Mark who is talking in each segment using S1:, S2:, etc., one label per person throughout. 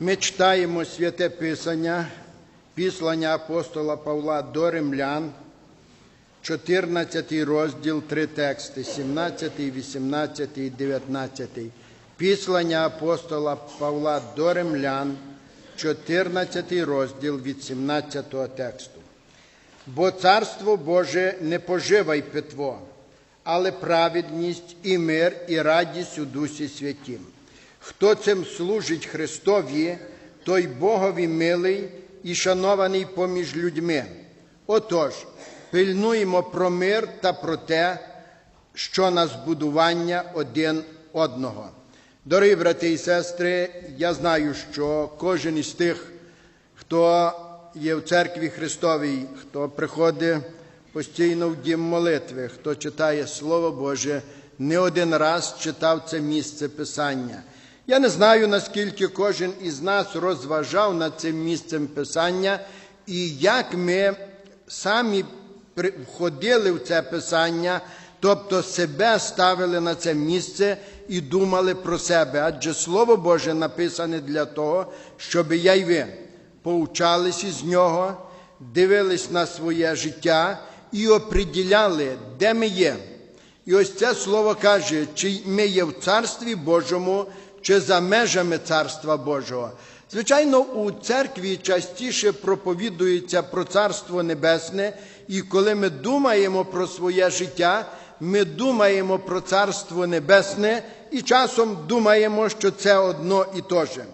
S1: Ми читаємо святе Писання, післання апостола Павла до римлян, 14 розділ, три тексти, 17, 18 і 19. Післання апостола Павла до римлян, 14 розділ від 17 тексту. Бо царство Боже не поживай питво, але праведність і мир, і радість у Дусі Святім. Хто цим служить Христові, той Богові милий і шанований поміж людьми. Отож, пильнуємо про мир та про те, що на збудування один одного. Дорогі брати і сестри, я знаю, що кожен із тих, хто є в церкві Христовій, хто приходить постійно в дім молитви, хто читає Слово Боже, не один раз читав це місце Писання. Я не знаю, наскільки кожен із нас розважав над цим місцем Писання і як ми самі входили в це Писання, тобто себе ставили на це місце і думали про себе. Адже Слово Боже написане для того, щоб я й ви поучались із нього, дивились на своє життя і оприділяли, де ми є. І ось це слово каже, чи ми є в Царстві Божому, чи за межами Царства Божого. Звичайно, у церкві частіше проповідується про Царство Небесне, і коли ми думаємо про своє життя, ми думаємо про Царство Небесне і часом думаємо, що це одно і те же.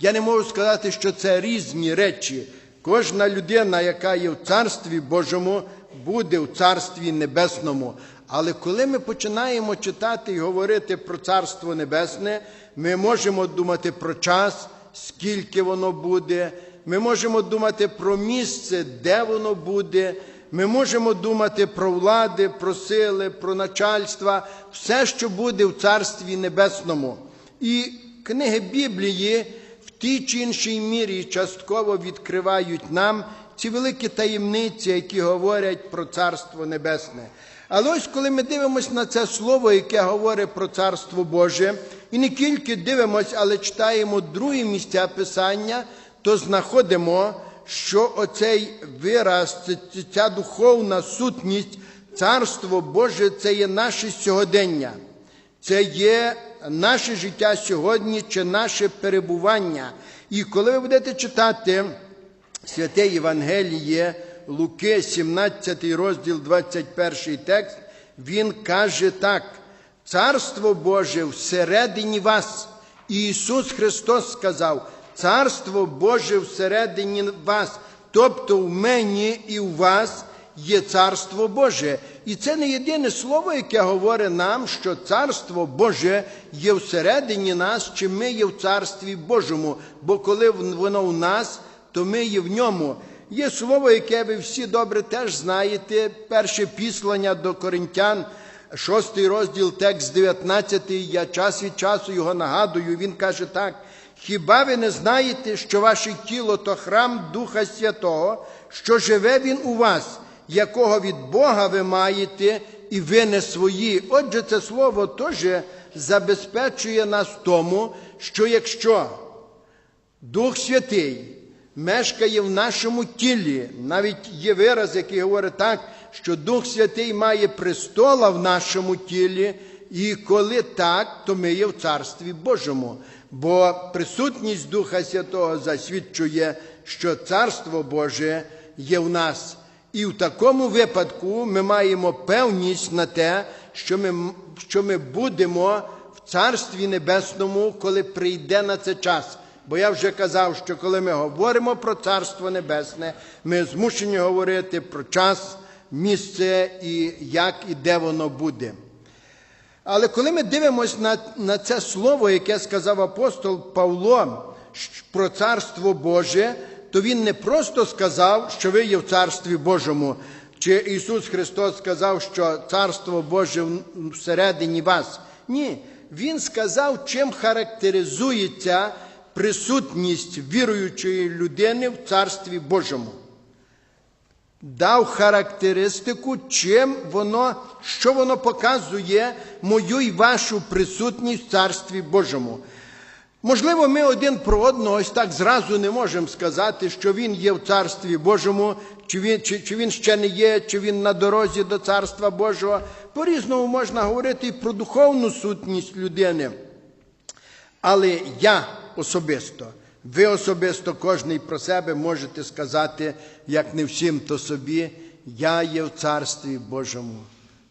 S1: Я не можу сказати, що це різні речі. Кожна людина, яка є в Царстві Божому, буде в Царстві Небесному. Але коли ми починаємо читати і говорити про Царство Небесне, ми можемо думати про час, скільки воно буде, ми можемо думати про місце, де воно буде. Ми можемо думати про влади, про сили, про начальства, все, що буде в Царстві Небесному. І книги Біблії в тій чи іншій мірі частково відкривають нам ці великі таємниці, які говорять про Царство Небесне. Але ось коли ми дивимося на це слово, яке говорить про Царство Боже, і не тільки дивимося, але читаємо другі місця Писання, то знаходимо, що оцей вираз, ця духовна сутність, Царство Боже це є наше сьогодення, це є наше життя сьогодні чи наше перебування. І коли ви будете читати святе Євангеліє, Луки, 17 розділ, 21 текст, він каже так: Царство Боже всередині вас. І Ісус Христос сказав, Царство Боже всередині вас, тобто в мені і у вас є Царство Боже. І це не єдине слово, яке говорить нам, що Царство Боже є всередині нас, чи ми є в Царстві Божому. Бо коли воно в нас, то ми є в ньому. Є слово, яке ви всі добре теж знаєте, перше післання до коринтян, шостий розділ, текст 19, я час від часу його нагадую, він каже так. Хіба ви не знаєте, що ваше тіло то храм Духа Святого, що живе Він у вас, якого від Бога ви маєте, і ви не свої? Отже, це слово теж забезпечує нас тому, що якщо Дух Святий мешкає в нашому тілі. Навіть є вираз, який говорить так, що Дух Святий має престола в нашому тілі, і коли так, то ми є в Царстві Божому. Бо присутність Духа Святого засвідчує, що Царство Боже є в нас. І в такому випадку ми маємо певність на те, що ми, що ми будемо в Царстві Небесному, коли прийде на це час. Бо я вже казав, що коли ми говоримо про Царство Небесне, ми змушені говорити про час, місце і як і де воно буде. Але коли ми дивимося на, на це слово, яке сказав апостол Павло про Царство Боже, то він не просто сказав, що ви є в Царстві Божому, чи Ісус Христос сказав, що Царство Боже всередині вас. Ні, Він сказав, чим характеризується присутність віруючої людини в Царстві Божому. Дав характеристику, чим воно, що воно показує мою і вашу присутність в Царстві Божому. Можливо, ми один про одного ось так зразу не можемо сказати, що він є в Царстві Божому, чи він, чи, чи він ще не є, чи він на дорозі до Царства Божого. По-різному можна говорити і про духовну сутність людини. Але я особисто, ви особисто, кожний про себе можете сказати, як не всім, то собі, я є в Царстві Божому.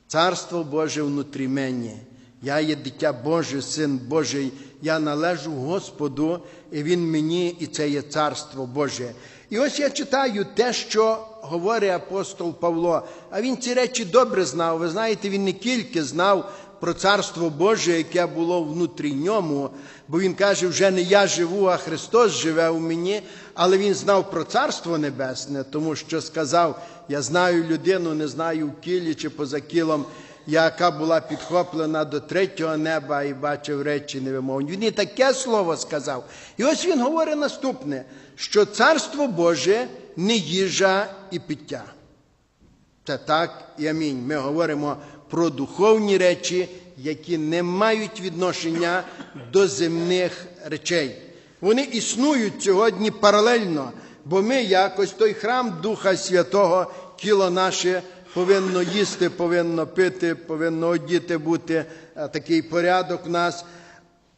S1: Царство Боже внутрі мені. Я є дитя Боже, син Божий, я належу Господу, і Він мені, і це є Царство Боже. І ось я читаю те, що говорить апостол Павло. А він ці речі добре знав. Ви знаєте, він не тільки знав про Царство Боже, яке було внутрі ньому, бо він каже, вже не я живу, а Христос живе у мені, але він знав про Царство Небесне, тому що сказав: Я знаю людину, не знаю в кілі чи поза кілом, яка була підхоплена до третього неба і бачив речі невимовні. Він і таке слово сказав. І ось він говорить наступне: що Царство Боже не їжа і пиття. Це так і амінь. Ми говоримо про духовні речі, які не мають відношення до земних речей. Вони існують сьогодні паралельно, бо ми якось той храм Духа Святого, тіло наше повинно їсти, повинно пити, повинно одіти бути такий порядок в нас.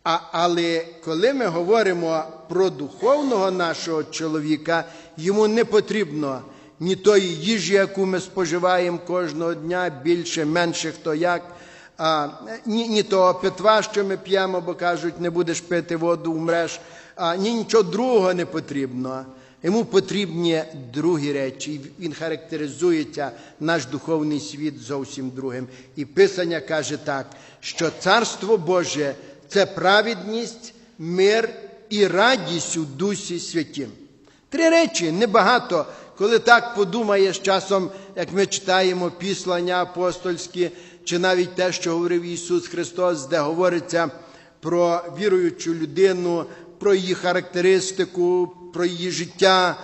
S1: А, але коли ми говоримо про духовного нашого чоловіка, йому не потрібно ні тої їжі, яку ми споживаємо кожного дня, більше, менше хто як, а, ні, ні того питва, що ми п'ємо, бо кажуть, не будеш пити воду, умреш, а, ні нічого другого не потрібно. Йому потрібні другі речі. Він характеризується наш духовний світ зовсім другим. І Писання каже так, що Царство Боже це праведність, мир і радість у Дусі Святім. Три речі небагато, коли так подумаєш часом, як ми читаємо післання апостольські, чи навіть те, що говорив Ісус Христос, де говориться про віруючу людину, про її характеристику, про її життя,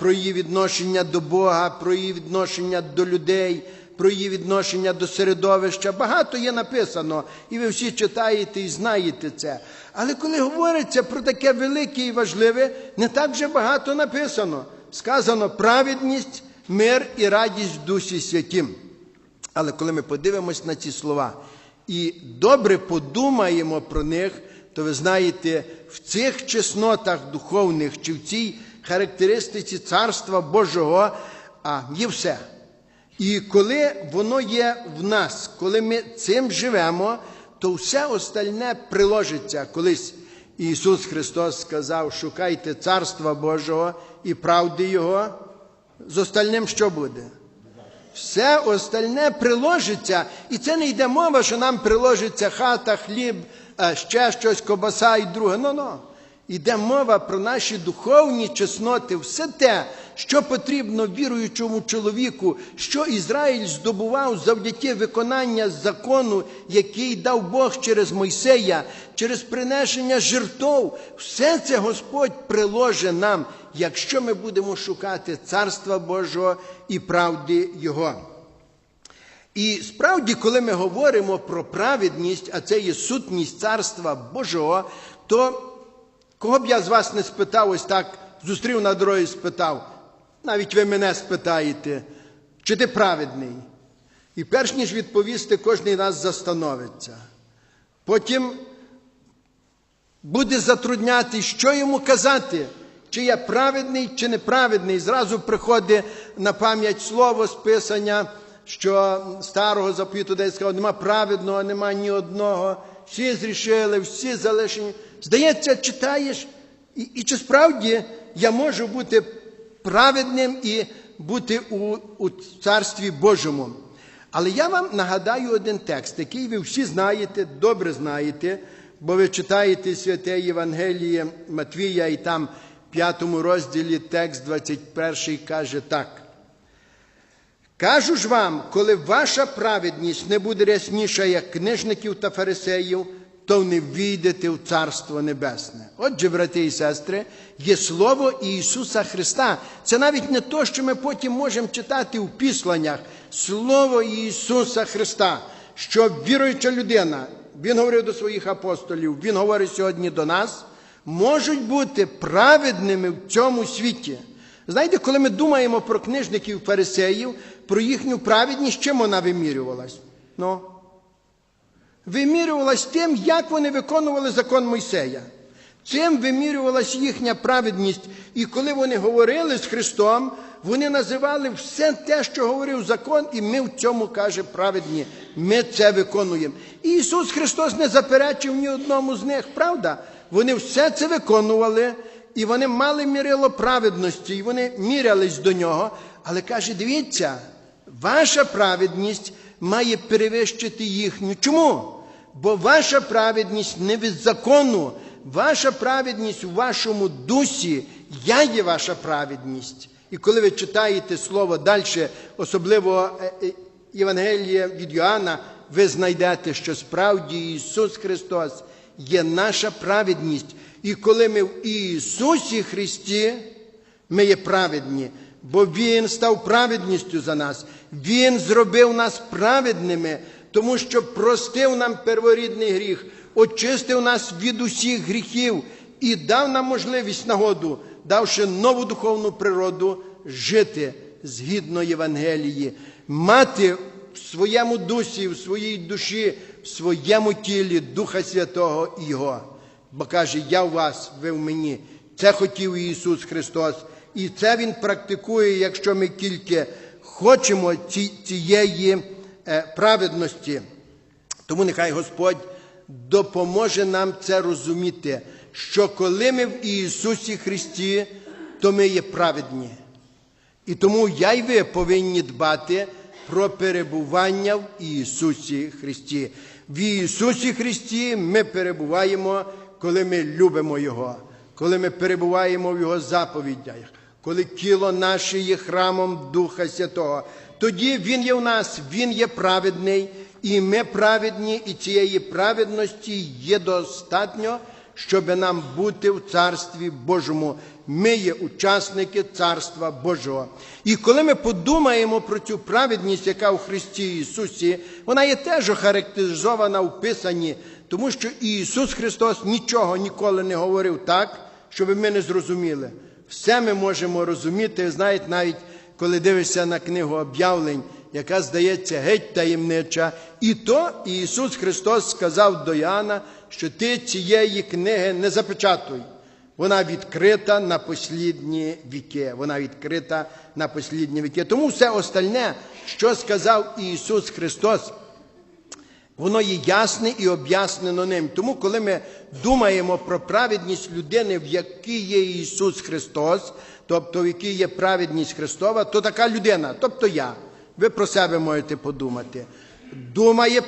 S1: про її відношення до Бога, про її відношення до людей, про її відношення до середовища. Багато є написано, і ви всі читаєте і знаєте це. Але коли говориться про таке велике і важливе, не так вже багато написано. Сказано праведність, мир і радість в Дусі Святім. Але коли ми подивимось на ці слова і добре подумаємо про них, то ви знаєте, в цих чеснотах духовних чи в цій характеристиці Царства Божого а, є все. І коли воно є в нас, коли ми цим живемо, то все остальне приложиться. Колись Ісус Христос сказав: шукайте Царства Божого і правди Його. З остальним що буде? Все остальне приложиться, і це не йде мова, що нам приложиться хата, хліб, е, ще щось, кобаса і друге. Ну, ну. Йде мова про наші духовні чесноти, все те, що потрібно віруючому чоловіку, що Ізраїль здобував завдяки виконання закону, який дав Бог через Мойсея, через принесення жертов. Все це Господь приложить нам, якщо ми будемо шукати Царства Божого і правди Його. І справді, коли ми говоримо про праведність, а це є сутність Царства Божого, то кого б я з вас не спитав, ось так зустрів на дорозі, спитав, навіть ви мене спитаєте, чи ти праведний? І перш ніж відповісти, кожен нас застановиться. Потім буде затрудняти, що йому казати, чи я праведний, чи неправедний. Зразу приходить на пам'ять слово з Писання, що старого заповіту, де сказав, нема праведного, нема ні одного. Всі зрішили, всі залишені. Здається, читаєш, і, і чи справді я можу бути праведним і бути у, у Царстві Божому. Але я вам нагадаю один текст, який ви всі знаєте, добре знаєте, бо ви читаєте святе Євангеліє Матвія, і там п'ятому розділі текст 21 каже так. Кажу ж вам, коли ваша праведність не буде рясніша, як книжників та фарисеїв, то не війдете в Царство Небесне. Отже, брати і сестри, є Слово Ісуса Христа. Це навіть не то, що ми потім можемо читати у післаннях. Слово Ісуса Христа, що віруюча людина, Він говорив до своїх апостолів, Він говорить сьогодні до нас, можуть бути праведними в цьому світі. Знаєте, коли ми думаємо про книжників фарисеїв, про їхню праведність, чим вона вимірювалась? Ну, вимірювалась тим, як вони виконували закон Мойсея. Цим вимірювалась їхня праведність. І коли вони говорили з Христом, вони називали все те, що говорив закон, і ми в цьому каже праведні. Ми це виконуємо. І Ісус Христос не заперечив ні одному з них, правда? Вони все це виконували, і вони мали мірило праведності, і вони мірялись до нього. Але каже: дивіться, ваша праведність має перевищити їхню. Чому? Бо ваша праведність не від закону, ваша праведність у вашому дусі, я є ваша праведність. І коли ви читаєте слово далі, особливо е, е, Євангелія від Йоанна, ви знайдете, що справді Ісус Христос є наша праведність. І коли ми в Ісусі Христі, ми є праведні, бо Він став праведністю за нас. Він зробив нас праведними, тому що простив нам перворідний гріх, очистив нас від усіх гріхів і дав нам можливість нагоду, давши нову духовну природу, жити згідно Євангелії, мати в своєму дусі, в своїй душі, в своєму тілі Духа Святого і Його. Бо каже, я в вас, ви в мені. Це хотів Ісус Христос. І це Він практикує, якщо ми тільки хочемо ці- цієї е, праведності. Тому нехай Господь допоможе нам це розуміти, що коли ми в Ісусі Христі, то ми є праведні. І тому я й ви повинні дбати про перебування в Ісусі Христі. В Ісусі Христі ми перебуваємо, коли ми любимо Його, коли ми перебуваємо в Його заповідях, коли тіло наше є храмом Духа Святого. Тоді Він є в нас, Він є праведний, і ми праведні, і цієї праведності є достатньо, щоб нам бути в Царстві Божому. Ми є учасники Царства Божого. І коли ми подумаємо про цю праведність, яка у Христі Ісусі, вона є теж охарактеризована в Писанні, тому що Ісус Христос нічого ніколи не говорив так, щоб ми не зрозуміли. Все ми можемо розуміти, знаєте, навіть коли дивишся на книгу об'явлень, яка здається геть таємнича. І то Ісус Христос сказав до Іоанна, що ти цієї книги не запечатуй. Вона відкрита на послідні віки. Вона відкрита на послідні віки. Тому все остальне, що сказав Ісус Христос, воно є ясне і об'яснено ним. Тому, коли ми думаємо про праведність людини, в якій є Ісус Христос, тобто в якій є праведність Христова, то така людина, тобто я, ви про себе можете подумати, думає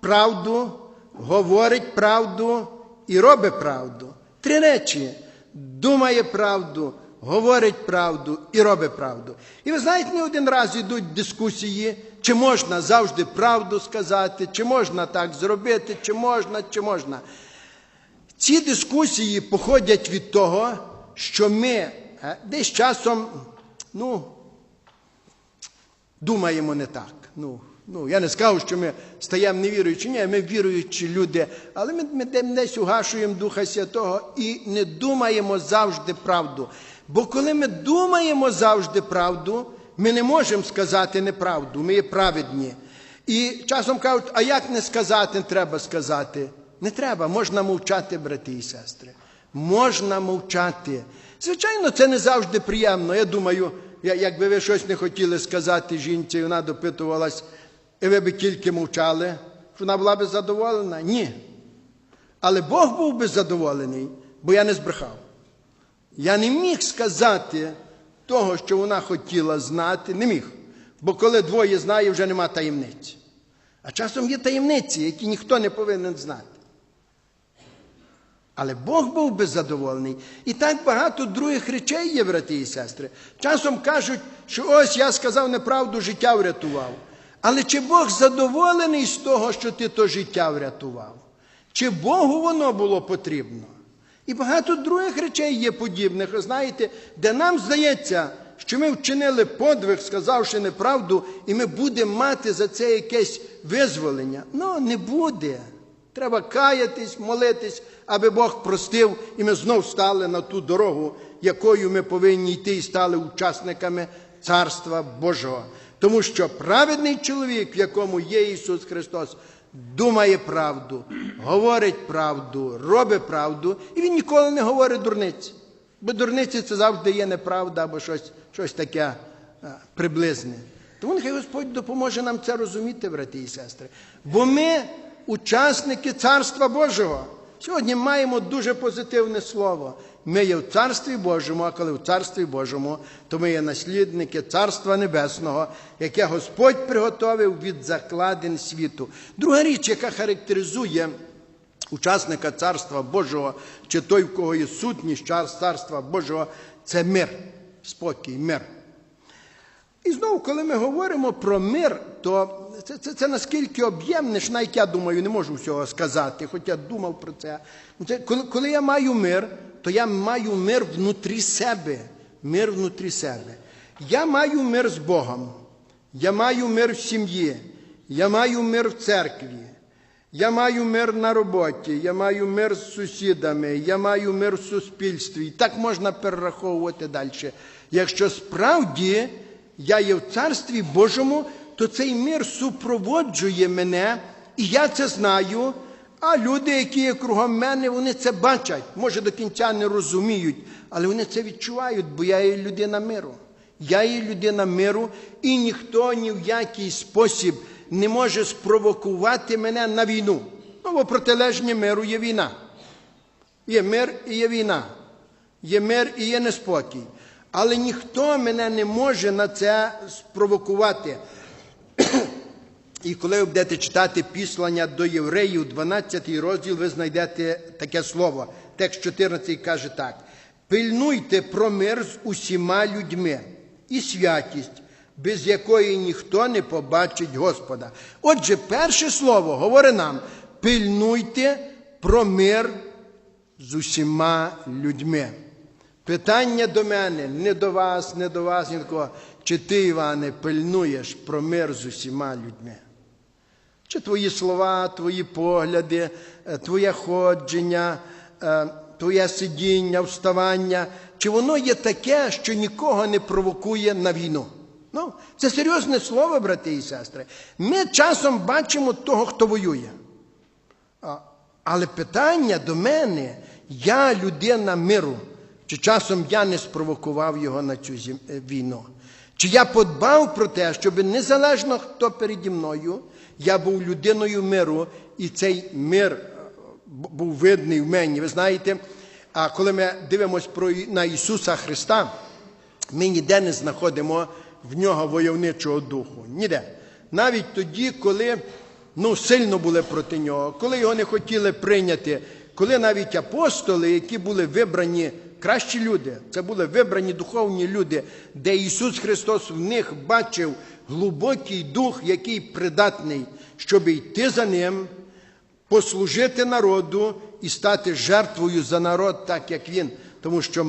S1: правду, говорить правду і робить правду. Три речі: думає правду, говорить правду і робить правду. І ви знаєте, не один раз йдуть дискусії, чи можна завжди правду сказати, чи можна так зробити, чи можна, чи можна. Ці дискусії походять від того, що ми е, десь часом, ну, думаємо не так. Ну, ну, я не скажу, що ми стаємо невіруючі, ні, ми віруючі люди, але ми, ми десь угашуємо Духа Святого і не думаємо завжди правду. Бо коли ми думаємо завжди правду, ми не можемо сказати неправду, ми є праведні. І часом кажуть, а як не сказати, треба сказати. Не треба, можна мовчати, брати і сестри. Можна мовчати. Звичайно, це не завжди приємно. Я думаю, якби ви щось не хотіли сказати жінці, вона допитувалась, і ви б тільки мовчали, вона була б задоволена? Ні. Але Бог був би задоволений, бо я не збрехав. Я не міг сказати того, що вона хотіла знати, не міг. Бо коли двоє знає, вже нема таємниць. А часом є таємниці, які ніхто не повинен знати. Але Бог був би задоволений. І так багато других речей є, брати і сестри. Часом кажуть, що ось я сказав неправду, життя врятував. Але чи Бог задоволений з того, що ти то життя врятував? Чи Богу воно було потрібно? І багато других речей є подібних, знаєте, де нам здається, що ми вчинили подвиг, сказавши неправду, і ми будемо мати за це якесь визволення. Ну, не буде. Треба каятись, молитись, аби Бог простив, і ми знов стали на ту дорогу, якою ми повинні йти і стали учасниками Царства Божого. Тому що праведний чоловік, в якому є Ісус Христос, думає правду, говорить правду, робить правду, і він ніколи не говорить дурниці. Бо дурниці це завжди є неправда або щось, щось таке приблизне. Тому нехай Господь допоможе нам це розуміти, брати і сестри. Бо ми учасники Царства Божого. Сьогодні маємо дуже позитивне слово. Ми є в Царстві Божому, а коли в Царстві Божому, то ми є наслідники Царства Небесного, яке Господь приготовив від закладин світу. Друга річ, яка характеризує учасника Царства Божого, чи той, в кого є сутність Царства Божого, це мир, спокій, мир. І знову, коли ми говоримо про мир, то це, це, це наскільки об'ємне, що навіть я думаю, не можу всього сказати, хоч я думав про це. це коли, коли я маю мир, то я маю мир внутрі себе. Мир внутрі себе. Я маю мир з Богом, я маю мир в сім'ї, я маю мир в церкві, я маю мир на роботі, я маю мир з сусідами, я маю мир в суспільстві. І так можна перераховувати далі. Якщо справді я є в Царстві Божому, то цей мир супроводжує мене, і я це знаю. А люди, які є кругом мене, вони це бачать. Може, до кінця не розуміють, але вони це відчувають, бо я є людина миру. Я є людина миру, і ніхто ні в який спосіб не може спровокувати мене на війну. Ну, бо протилежні миру є війна. Є мир і є війна. Є мир і є неспокій. Але ніхто мене не може на це спровокувати. І коли ви будете читати післання до євреїв, 12 розділ, ви знайдете таке слово. Текст 14 каже так: пильнуйте про мир з усіма людьми і святість, без якої ніхто не побачить Господа. Отже, перше слово говорить нам: пильнуйте про мир з усіма людьми. Питання до мене, не до вас, не до вас, ні до кого. Чи ти, Іване, пильнуєш про мир з усіма людьми? Чи твої слова, твої погляди, е, твоє ходження, е, твоє сидіння, вставання, чи воно є таке, що нікого не провокує на війну? Ну, це серйозне слово, брати і сестри. Ми часом бачимо того, хто воює. Але питання до мене, я людина миру, чи часом я не спровокував його на цю е, війну? Чи я подбав про те, щоб незалежно хто переді мною, я був людиною миру, і цей мир е, був видний в мені. Ви знаєте, а коли ми дивимося на Ісуса Христа, ми ніде не знаходимо в нього войовничого духу. Ніде. Навіть тоді, коли ну, сильно були проти нього, коли його не хотіли прийняти, коли навіть апостоли, які були вибрані кращі люди, це були вибрані духовні люди, де Ісус Христос в них бачив глибокий дух, який придатний, щоб йти за ним, послужити народу і стати жертвою за народ, так як він. Тому що,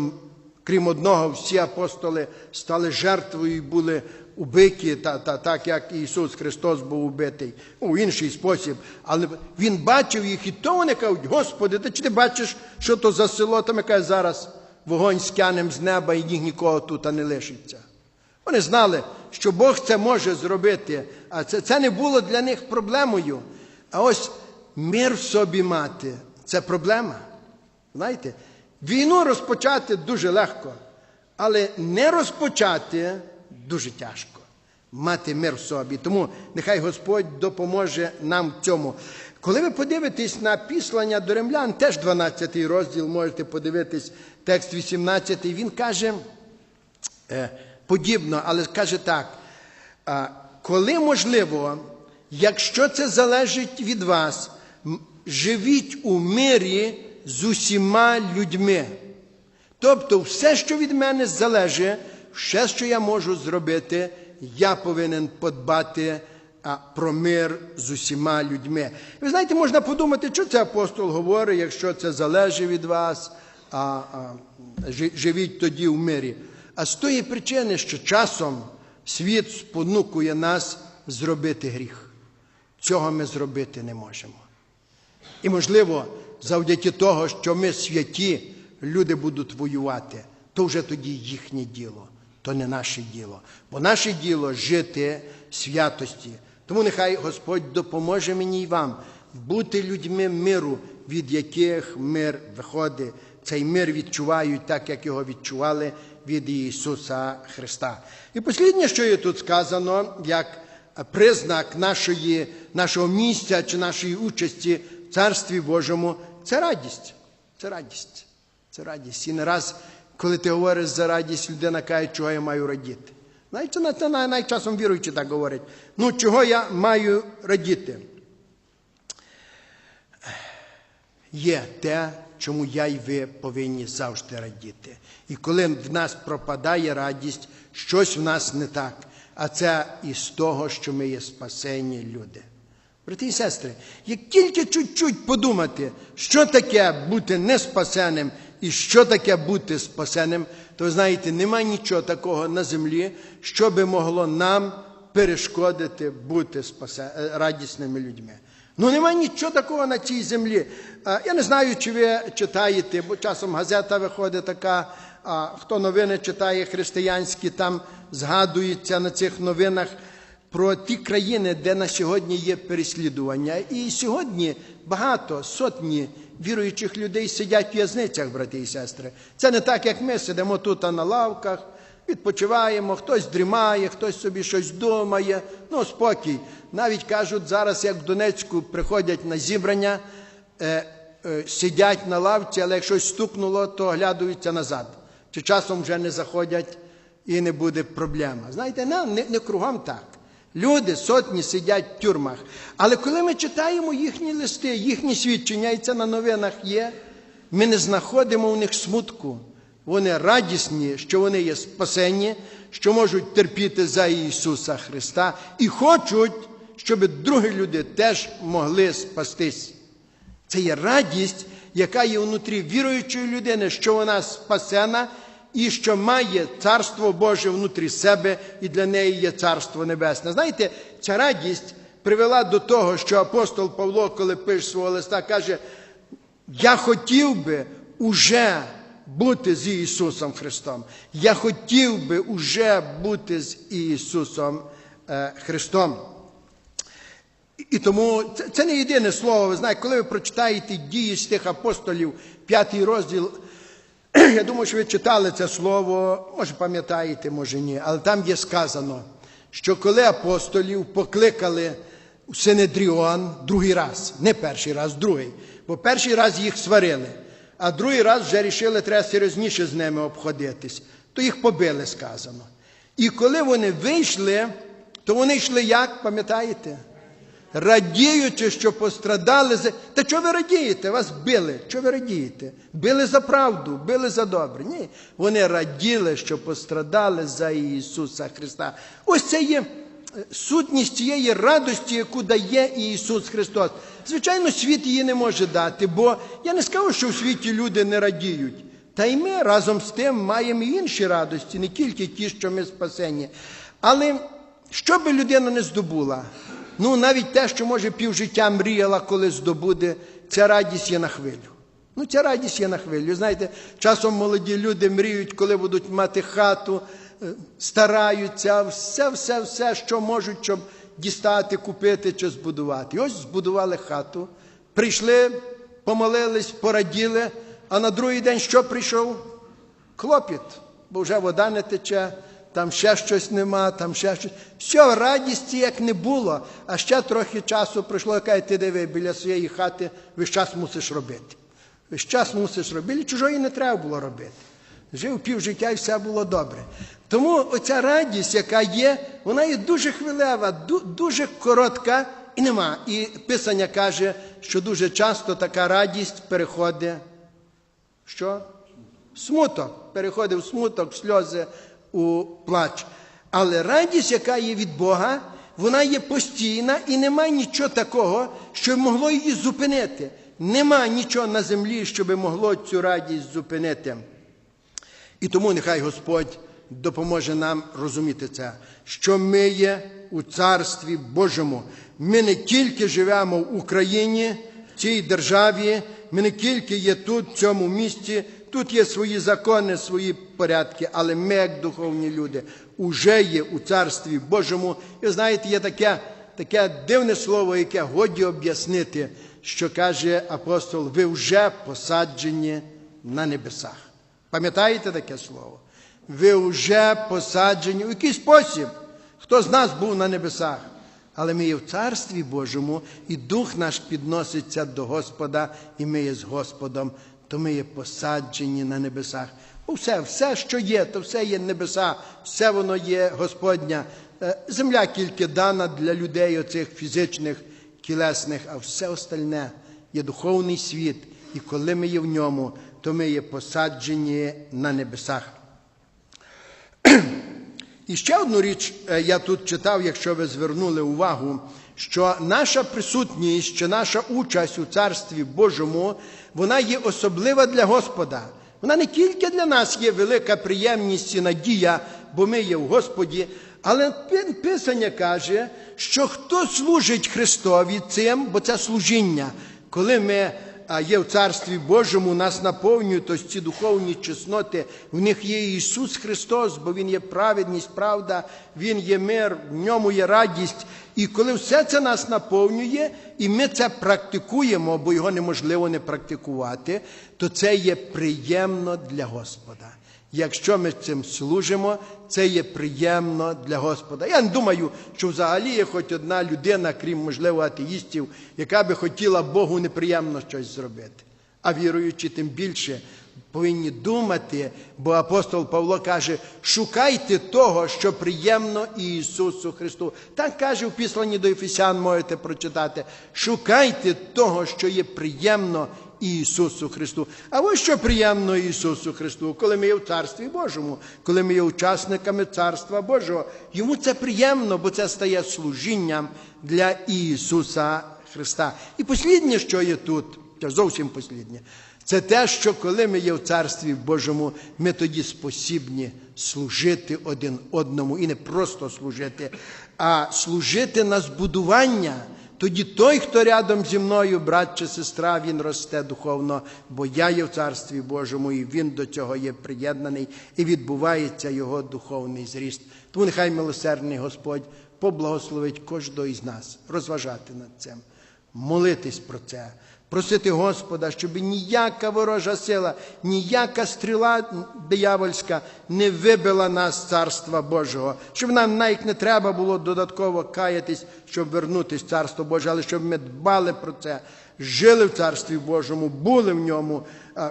S1: крім одного, всі апостоли стали жертвою і були убиті, та, та, так як Ісус Христос був убитий у інший спосіб. Але Він бачив їх, і то вони кажуть, Господи, ти чи ти бачиш, що то за село? Там яке зараз вогонь скянем з неба, і ні- нікого тут не лишиться. Вони знали, що Бог це може зробити, а це, це не було для них проблемою. А ось мир в собі мати це проблема. Знаєте, війну розпочати дуже легко, але не розпочати дуже тяжко. Мати мир в собі. Тому нехай Господь допоможе нам в цьому. Коли ви подивитесь на післання до римлян, теж 12 розділ, можете подивитись текст 18, він каже е, подібно, але каже так: коли можливо, якщо це залежить від вас, живіть у мирі з усіма людьми. Тобто, все, що від мене залежить, все, що я можу зробити, я повинен подбати про мир з усіма людьми. Ви знаєте, можна подумати, що це апостол говорить, якщо це залежить від вас, а, а, живіть тоді в мирі. А з тої причини, що часом світ спонукує нас зробити гріх. Цього ми зробити не можемо. І, можливо, завдяки того, що ми святі, люди будуть воювати, то вже тоді їхнє діло, то не наше діло. Бо наше діло жити святості. Тому нехай Господь допоможе мені і вам бути людьми миру, від яких мир виходить. Цей мир відчувають так, як його відчували від Ісуса Христа. І посліднє, що є тут сказано, як признак нашої, нашого місця чи нашої участі в Царстві Божому, це радість. Це радість. Це радість. І не раз, коли ти говориш за радість, людина каже, чого я маю радіти. Навіть це, це навіть часом віруючи так говорять. Ну, чого я маю радіти? Є те, чому я і ви повинні завжди радіти. І коли в нас пропадає радість, щось в нас не так. А це із того, що ми є спасені люди. Брати і сестри, як тільки чуть-чуть подумати, що таке бути неспасеним і що таке бути спасеним, то знаєте, нема нічого такого на землі, що би могло нам перешкодити бути спасе... радісними людьми. Ну нема нічого такого на цій землі. Я не знаю, чи ви читаєте, бо часом газета виходить така, а хто новини читає християнські, там згадується на цих новинах про ті країни, де на сьогодні є переслідування. І сьогодні багато сотні віруючих людей сидять в в'язницях, брати і сестри. Це не так, як ми сидимо тут на лавках, відпочиваємо, хтось дрімає, хтось собі щось думає. Ну, спокій. Навіть кажуть, зараз, як в Донецьку приходять на зібрання, е, е, сидять на лавці, але як щось стукнуло, то оглядаються назад. Чи часом вже не заходять і не буде проблема. Знаєте, не, не, не кругом так. Люди сотні сидять в тюрмах. Але коли ми читаємо їхні листи, їхні свідчення, і це на новинах є, ми не знаходимо у них смутку. Вони радісні, що вони є спасені, що можуть терпіти за Ісуса Христа і хочуть, щоб другі люди теж могли спастись. Це є радість, яка є внутрі віруючої людини, що вона спасена і що має Царство Боже внутрі себе, і для неї є Царство Небесне. Знаєте, ця радість привела до того, що апостол Павло, коли пише свого листа, каже: Я хотів би уже бути з Ісусом Христом. Я хотів би уже бути з Ісусом е, Христом. І тому це, не єдине слово. Ви знаєте, коли ви прочитаєте дії з тих апостолів, п'ятий розділ, я думаю, що ви читали це слово, може пам'ятаєте, може ні, але там є сказано, що коли апостолів покликали у Синедріон другий раз, не перший раз, другий, бо перший раз їх сварили, а другий раз вже рішили, треба серйозніше з ними обходитись, то їх побили, сказано. І коли вони вийшли, то вони йшли як, пам'ятаєте? Радіючи, що пострадали за. Та чого ви радієте? Вас били. Чого ви радієте? Били за правду, били за добре. Ні. Вони раділи, що пострадали за Ісуса Христа. Ось це є сутність цієї радості, яку дає Ісус Христос. Звичайно, світ її не може дати, бо я не скажу, що в світі люди не радіють. Та й ми разом з тим маємо інші радості, не тільки ті, що ми спасені. Але що би людина не здобула, Ну, навіть те, що, може, півжиття мріяла, коли здобуде, ця радість є на хвилю. Ну, ця радість є на хвилю. Знаєте, часом молоді люди мріють, коли будуть мати хату, стараються, все, все, все, що можуть, щоб дістати, купити чи збудувати. І ось збудували хату, прийшли, помолились, пораділи, а на другий день що прийшов? Клопіт, бо вже вода не тече там ще щось нема, там ще щось. Все, радісті як не було, а ще трохи часу пройшло, яка ти диви, біля своєї хати весь час мусиш робити. Весь час мусиш робити, чужої не треба було робити. Жив пів життя і все було добре. Тому оця радість, яка є, вона є дуже хвилева, дуже коротка і нема. І Писання каже, що дуже часто така радість переходить. Що? Смуток. В смуток, сльози, у плач. Але радість, яка є від Бога, вона є постійна і немає нічого такого, що могло її зупинити. Нема нічого на землі, що би могло цю радість зупинити. І тому нехай Господь допоможе нам розуміти це, що ми є у Царстві Божому. Ми не тільки живемо в Україні, в цій державі. Ми не тільки є тут, в цьому місті, тут є свої закони, свої порядки, але ми, як духовні люди, уже є у Царстві Божому. І знаєте, є таке, таке дивне слово, яке годі об'яснити, що каже апостол, ви вже посаджені на небесах. Пам'ятаєте таке слово? Ви вже посаджені у який спосіб? Хто з нас був на небесах? Але ми є в Царстві Божому, і дух наш підноситься до Господа, і ми є з Господом, то ми є посаджені на небесах. Все, все, що є, то все є небеса, все воно є Господня. Е, Земля тільки дана для людей, оцих фізичних, тілесних, а все остальне є духовний світ. І коли ми є в ньому, то ми є посаджені на небесах. І ще одну річ е, я тут читав, якщо ви звернули увагу, що наша присутність, що наша участь у Царстві Божому, вона є особлива для Господа. Вона не тільки для нас є велика приємність і надія, бо ми є в Господі, але Пи- Писання каже, що хто служить Христові цим, бо це служіння, коли ми є в Царстві Божому, нас наповнюють ось ці духовні чесноти. В них є Ісус Христос, бо Він є праведність, правда, Він є мир, в ньому є радість. І коли все це нас наповнює, і ми це практикуємо, бо його неможливо не практикувати, то це є приємно для Господа. Якщо ми цим служимо, це є приємно для Господа. Я не думаю, що взагалі є хоч одна людина, крім, можливо, атеїстів, яка би хотіла Богу неприємно щось зробити. А віруючи тим більше, повинні думати, бо апостол Павло каже: шукайте того, що приємно Ісусу Христу. Так каже в післанні до Ефесян, можете прочитати. Шукайте того, що є приємно Ісусу Христу. А ось що приємно Ісусу Христу, коли ми є в Царстві Божому, коли ми є учасниками Царства Божого. Йому це приємно, бо це стає служінням для Ісуса Христа. І посліднє, що є тут, це зовсім посліднє, це те, що коли ми є в Царстві Божому, ми тоді спосібні служити один одному і не просто служити, а служити на збудування. Тоді той, хто рядом зі мною, брат чи сестра, він росте духовно, бо я є в Царстві Божому, і він до цього є приєднаний, і відбувається його духовний зріст. Тому нехай милосердний Господь поблагословить кожного із нас розважати над цим, молитись про це, просити Господа, щоб ніяка ворожа сила, ніяка стріла диявольська не вибила нас з Царства Божого, щоб нам навіть не треба було додатково каятись, щоб вернутися в Царство Боже, але щоб ми дбали про це, жили в Царстві Божому, були в ньому,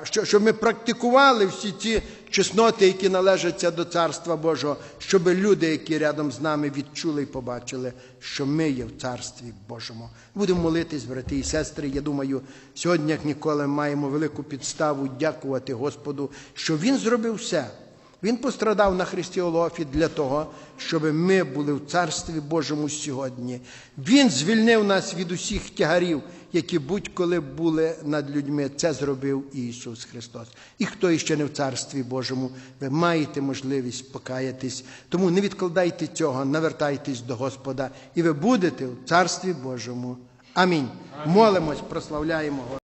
S1: що- щоб ми практикували всі ці чесноти, які належаться до Царства Божого, щоб люди, які рядом з нами відчули і побачили, що ми є в Царстві Божому. Будемо молитись, брати і сестри. Я думаю, сьогодні, як ніколи, маємо велику підставу дякувати Господу, що Він зробив все. Він пострадав на Христі Олофі для того, щоб ми були в Царстві Божому сьогодні. Він звільнив нас від усіх тягарів, які будь-коли були над людьми. Це зробив Ісус Христос. І хто іще не в Царстві Божому, ви маєте можливість покаятись. Тому не відкладайте цього, навертайтесь до Господа, і ви будете в Царстві Божому. Амінь. Молимось, прославляємо Господа.